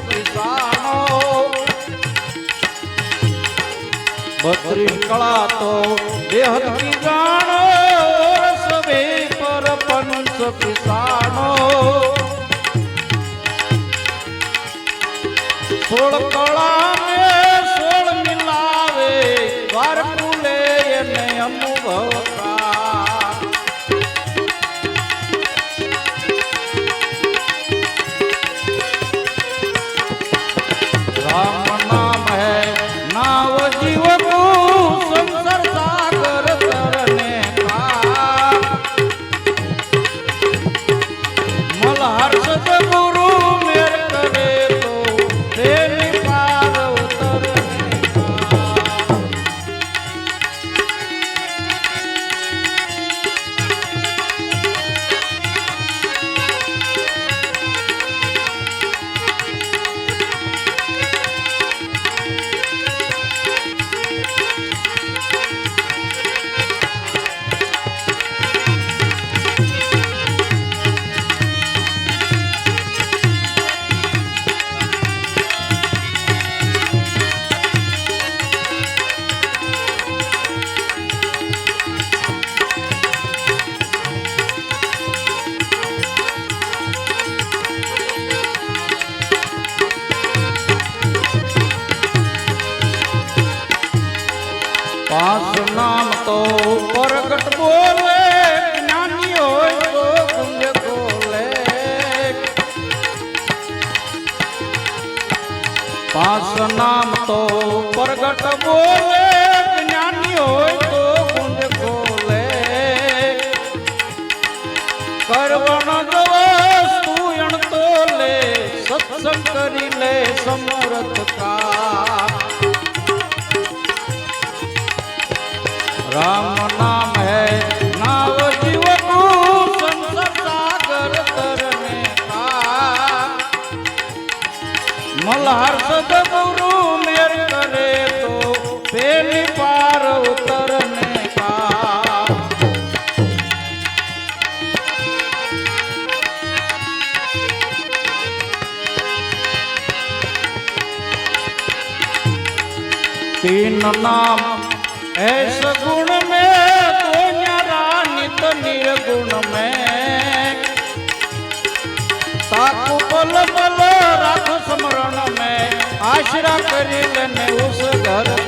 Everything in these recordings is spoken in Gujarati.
પિતાનો બત્રીસ કળા તો બેહદ પિતાનો સવે પર પંચ પિતાનો સોળ કળા પાંચ નામ તો પ્રગટ બોલે, જ્ઞાની હોય તો ગુંજ બોલે પાંચ નામ તો પ્રગટ બોલે, જ્ઞાની હોય તો ગુંજ બોલે કરવણ દવસ તું લે સત્સંગ કરી લે સમરથ કા राम नाम है नाव जीव को संसार सागर तरने का मल्हार सदगुरु मेर करे तो पेली पार उतरने का तीन नाम ऐस गुण में तो न्यारा नित निर्गुण में ताकु बल बल राख स्मरण में आश्रा करी लेने उस घर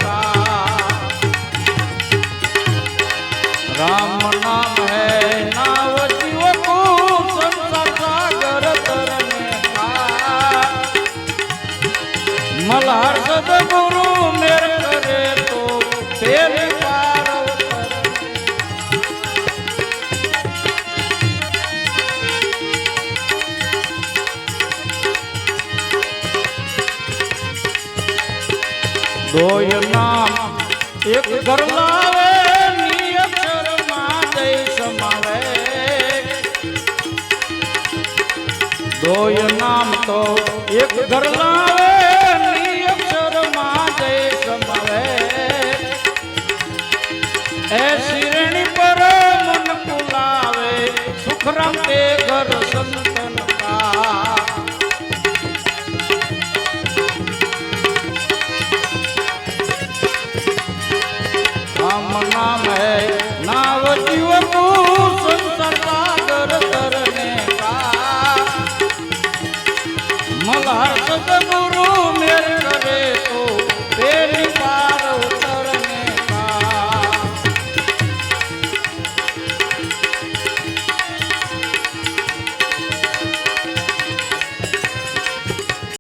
દોયના એક ગરલાવે નિયતરમાં જય સમાવે દોય નામ તો એક ગરલાવે નિયતરમાં જય સમાવે એ શિરણી પર મન પુલાવે, સુખરામ તે ઘર સંતન